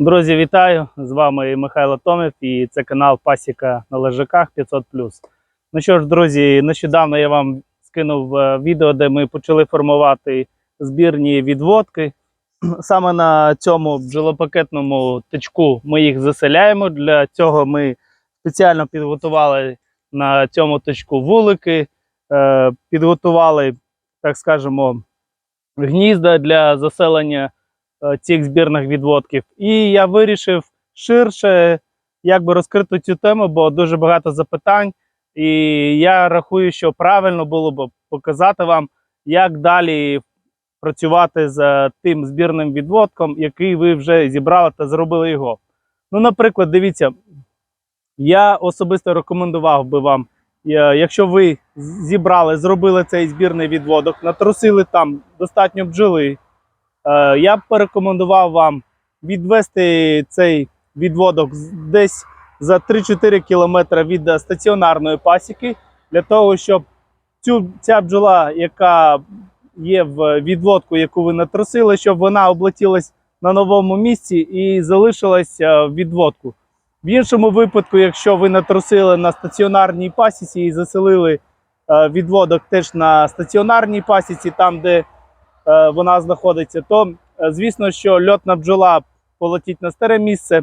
Друзі, вітаю! З вами Михайло Томів і це канал Пасіка на лежаках 500. Ну що ж, друзі, нещодавно я вам скинув е, відео, де ми почали формувати збірні відводки. Саме на цьому бджолопакетному тичку ми їх заселяємо. Для цього ми спеціально підготували на цьому точку вулики, е, підготували, так скажемо, гнізда для заселення цих збірних відводків. І я вирішив ширше якби розкрити цю тему, бо дуже багато запитань. І я рахую, що правильно було б показати вам, як далі працювати з тим збірним відводком, який ви вже зібрали та зробили його. Ну, наприклад, дивіться, я особисто рекомендував би вам, е, якщо ви зібрали, зробили цей збірний відводок, натрусили там достатньо бджоли, е, я б порекомендував вам відвести цей відводок десь за 3-4 кілометри від е, стаціонарної пасіки, для того, щоб цю, ця бджола, яка є в відводку, яку ви натрусили, щоб вона облетілась на новому місці і залишилась е, в відводку. В іншому випадку, якщо ви натрусили на стаціонарній пасіці і заселили е, відводок теж на стаціонарній пасіці, там, де е, вона знаходиться, то е, звісно, що льотна бджола полетить на старе місце, е,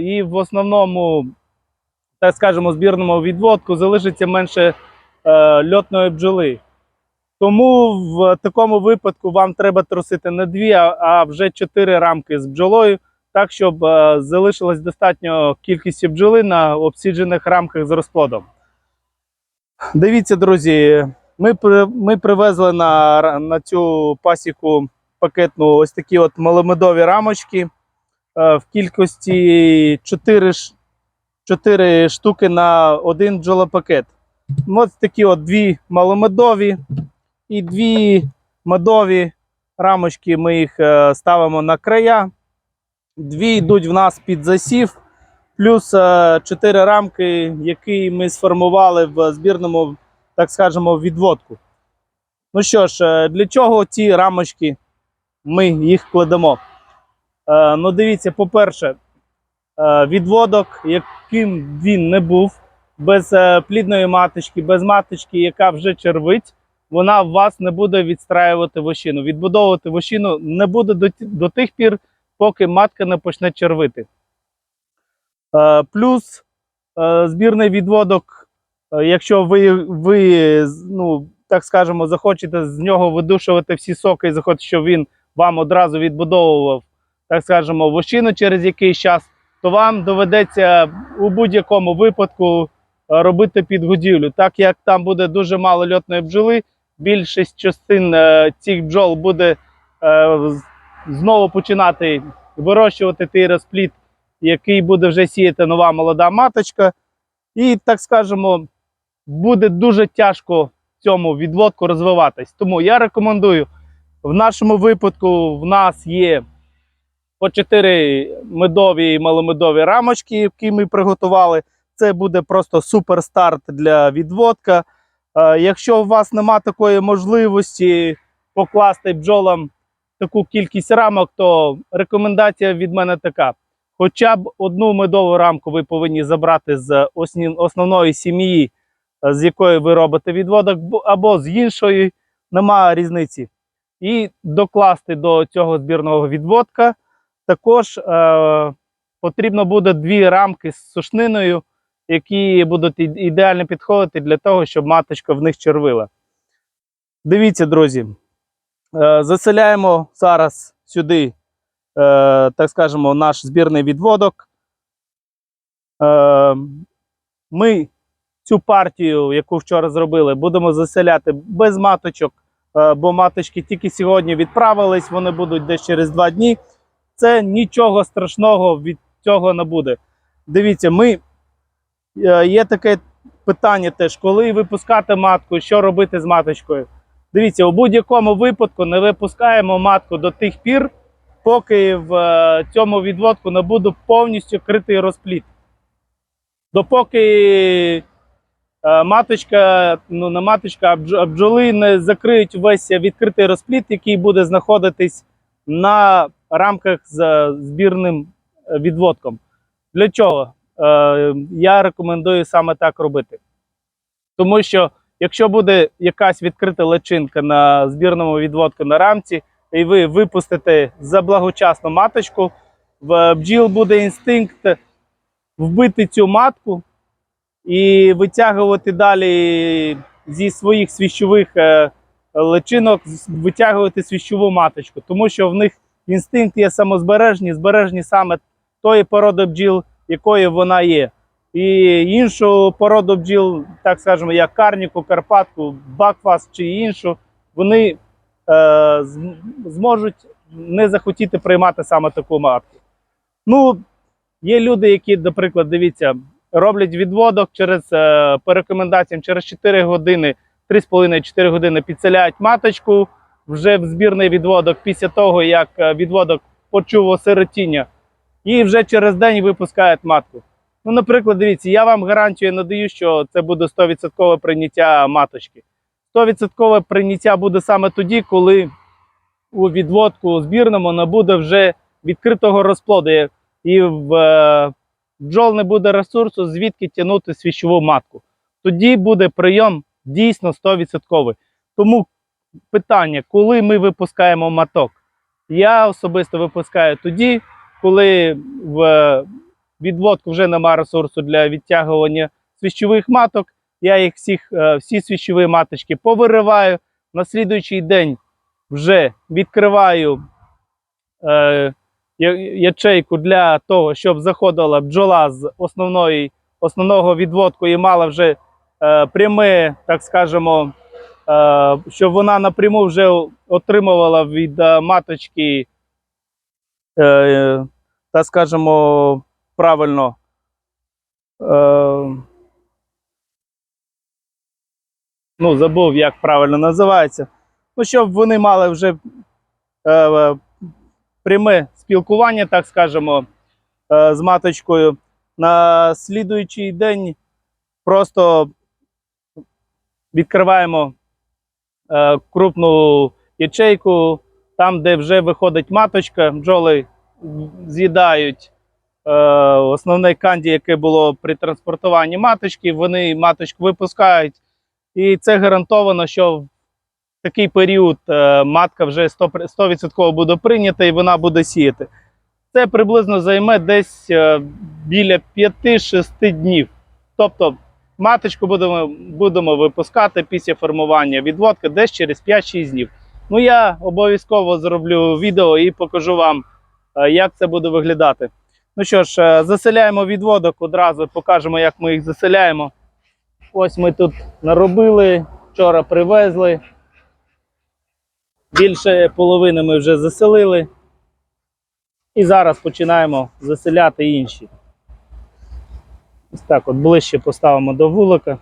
і в основному, так скажемо, збірному відводку залишиться менше е, льотної бджоли. Тому в такому випадку вам треба трусити не дві, а, вже чотири рамки з бджолою, так щоб е, залишилось достатньо кількості бджоли на обсіджених рамках з розплодом. Дивіться, друзі, ми, ми привезли на, на цю пасіку пакетну ось такі от маломедові рамочки е, в кількості 4, 4 штуки на один бджолопакет. Ну, Ось такі от дві маломедові і дві медові рамочки. Ми їх е, ставимо на края. Дві йдуть в нас під засів, плюс е, чотири рамки, які ми сформували в збірному, так скажемо, відводку. Ну що ж, е, для чого ці рамочки ми їх кладемо? Е, Ну, дивіться, по-перше, е, відводок, яким він не був, без плідної маточки, без маточки, яка вже червить, вона в вас не буде відстраювати вощину. Відбудовувати вощину не буде до, тих пір, поки матка не почне червити. Плюс збірний відводок, якщо ви, ви ну, так скажемо, захочете з нього видушувати всі соки і захочете, щоб він вам одразу відбудовував, так скажемо, вощину через якийсь час, то вам доведеться у будь-якому випадку е, робити підгодівлю. Так як там буде дуже мало льотної бджоли, більшість частин е, цих бджол буде е, знову починати вирощувати той розплід, який буде вже сіяти нова молода маточка. І, так скажемо, буде дуже тяжко цьому відводку розвиватись. Тому я рекомендую. В нашому випадку в нас є по 4 медові і маломедові рамочки, які ми приготували. Це буде просто супер старт для відводка. Е, Якщо у вас нема такої можливості покласти бджолам таку кількість рамок, то рекомендація від мене така: хоча б одну медову рамку ви повинні забрати з основної сім'ї, з якої ви робите відводок, або з іншої, немає різниці. І докласти до цього збірного відводка також е, потрібно буде дві рамки з сушниною, які будуть ідеально підходити для того, щоб маточка в них червила. Дивіться, друзі, е, заселяємо зараз сюди, е, так скажемо, наш збірний відводок. Е, ми цю партію, яку вчора зробили, будемо заселяти без маточок, е, бо маточки тільки сьогодні відправились, вони будуть десь через два дні. Це нічого страшного від цього не буде. Дивіться, ми е, є таке питання теж, коли випускати матку, що робити з маточкою. Дивіться, у будь-якому випадку не випускаємо матку до тих пір, поки в е, цьому відводку не буде повністю критий розплід. Допоки маточка, ну не маточка, а бджоли не закриють весь відкритий розплід, який буде знаходитись на рамках з е, збірним е, відводком. Для чого? Е, я рекомендую саме так робити. Тому що якщо буде якась відкрита личинка на збірному відводку на рамці, і ви випустите заблагочасну маточку, в бджіл буде інстинкт вбити цю матку і витягувати далі зі своїх свіщових е, личинок, витягувати свіщову маточку, тому що в них інстинкт є самозбережні, збережні саме тої породи бджіл, якою вона є. І іншу породу бджіл, так скажемо, як карніку, карпатку, бакфас чи іншу, вони е, зможуть не захотіти приймати саме таку матку. Ну, є люди, які, наприклад, дивіться, роблять відводок через е, по рекомендаціям через 4 години, 3,5-4 години підселяють маточку вже в збірний відводок після того, як е, відводок почув осиротіння, і вже через день випускають матку. Ну, наприклад, дивіться, я вам гарантію надаю, що це буде 100% прийняття маточки. 100% прийняття буде саме тоді, коли у відводку збірному набуде вже відкритого розплоду, і в е, бджол не буде ресурсу, звідки тягнути свіщову матку. Тоді буде прийом дійсно 100%. Тому питання, коли ми випускаємо маток? Я особисто випускаю тоді, коли в відводку вже немає ресурсу для відтягування свіщових маток. Я їх всіх, е, всі свіщові маточки повириваю. На слідуючий день вже відкриваю е, ячейку для того, щоб заходила бджола з основної, основного відводку і мала вже е, пряме, так скажемо, е, щоб вона напряму вже отримувала від е, маточки, е, так скажемо, правильно. Е, ну, забув, як правильно називається. Ну, щоб вони мали вже е, пряме спілкування, так скажемо, е, з маточкою. На слідуючий день просто відкриваємо е, крупну ячейку, там, де вже виходить маточка, бджоли з'їдають е, основне канді, яке було при транспортуванні маточки, вони маточку випускають. І це гарантовано, що в такий період е, матка вже 100%, 100% буде прийнята і вона буде сіяти. Це приблизно займе десь е, біля 5-6 днів. Тобто маточку будемо, будемо випускати після формування відводка десь через 5-6 днів. Ну я обов'язково зроблю відео і покажу вам, е, як це буде виглядати. Ну що ж, заселяємо відводок, одразу покажемо, як ми їх заселяємо. Ось ми тут наробили, вчора привезли. Більше половини ми вже заселили. І зараз починаємо заселяти інші. Ось так от ближче поставимо до вулика,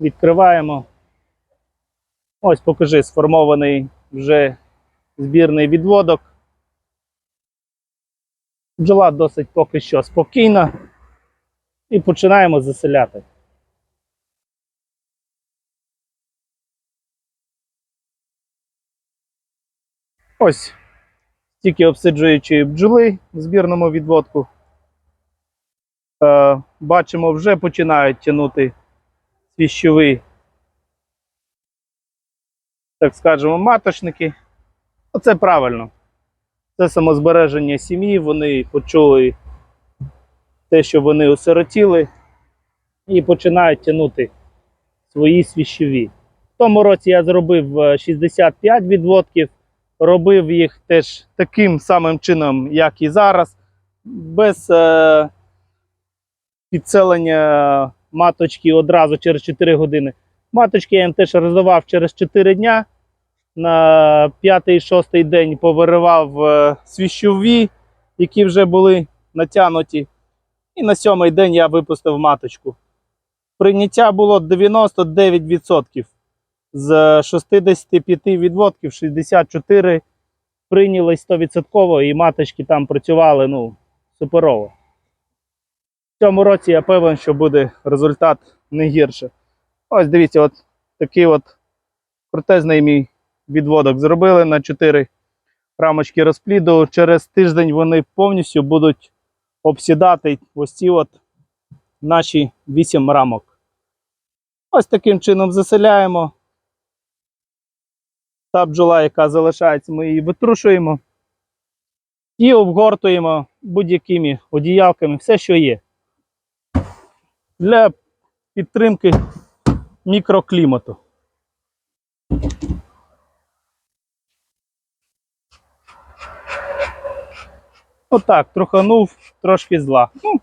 відкриваємо. Ось покажи сформований вже збірний відводок. Бджола досить поки що спокійна. І починаємо заселяти. Ось тільки обсиджуючи бджоли в збірному відводку. Е, бачимо, вже починають тягнути свіщові, так скажемо, маточники. Оце правильно. Це самозбереження сім'ї, вони почули те, що вони осиротіли, і починають тягнути свої свіщові. В тому році я зробив е, 65 відводків робив їх теж таким самим чином, як і зараз, без е, підселення маточки одразу через 4 години. Маточки я їм теж роздавав через 4 дня. На 5-6 день повиривав е, свіщові, які вже були натягнуті. І на сьомий день я випустив маточку. Прийняття було 99% з 65 відводків 64 прийняли 100% і маточки там працювали ну, суперово. В цьому році я певен, що буде результат не гірше. Ось дивіться, от такий от протезний мій відводок зробили на 4 рамочки розпліду. Через тиждень вони повністю будуть обсідати ось ці от наші 8 рамок. Ось таким чином заселяємо. Та бджола, яка залишається, ми її витрушуємо і обгортуємо будь-якими одіялками, все, що є. Для підтримки мікроклімату. Отак, труханув трошки зла. Ну,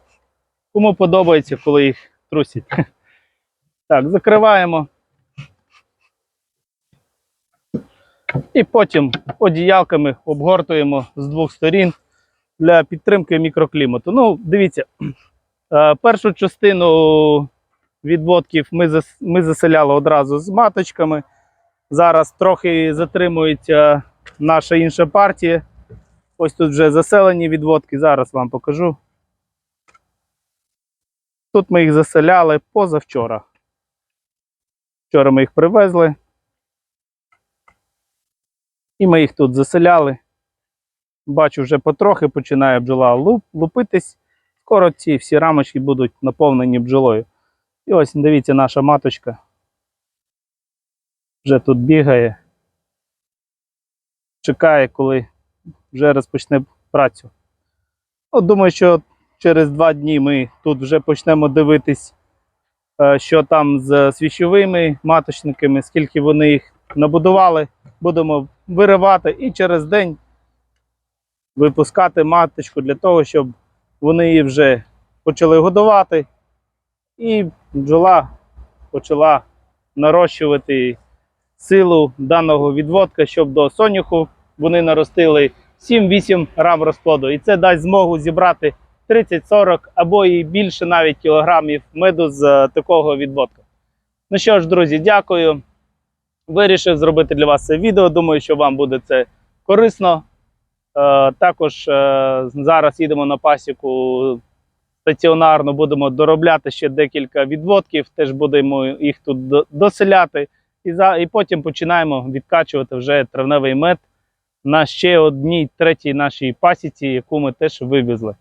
кому подобається, коли їх трусять. Так, закриваємо. І потім одіялками обгортуємо з двох сторін для підтримки мікроклімату. Ну, дивіться, е, першу частину відводків ми, заселяли одразу з маточками. Зараз трохи затримується наша інша партія. Ось тут вже заселені відводки, зараз вам покажу. Тут ми їх заселяли позавчора. Вчора ми їх привезли. І ми їх тут заселяли. Бачу, вже потрохи починає бджола луп, лупитись. Скоро ці всі рамочки будуть наповнені бджолою. І ось дивіться, наша маточка вже тут бігає. Чекає, коли вже розпочне працю. Ну, думаю, що через два дні ми тут вже почнемо дивитись, е, що там з свічовими маточниками, скільки вони їх набудували. Будемо виривати і через день випускати маточку для того, щоб вони її вже почали годувати, і бджола почала нарощувати силу даного відводка, щоб до соняху вони наростили 7-8 рам розплоду. І це дасть змогу зібрати 30-40 або і більше навіть кілограмів меду з е, такого відводка. Ну що ж, друзі, дякую. Вирішив зробити для вас це відео. Думаю, що вам буде це корисно. Е, також е, зараз їдемо на пасіку стаціонарно, будемо доробляти ще декілька відводків, теж будемо їх тут доселяти. І, за, і потім починаємо відкачувати вже травневий мед на ще одній третій нашій пасіці, яку ми теж вивезли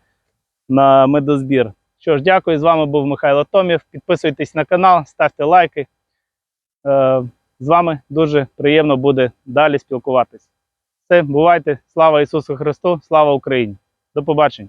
на медозбір. Що ж, дякую. З вами був Михайло Томів. Підписуйтесь на канал, ставте лайки. Е, з вами дуже приємно буде далі спілкуватись. Все, бувайте. Слава Ісусу Христу, слава Україні. До побачення.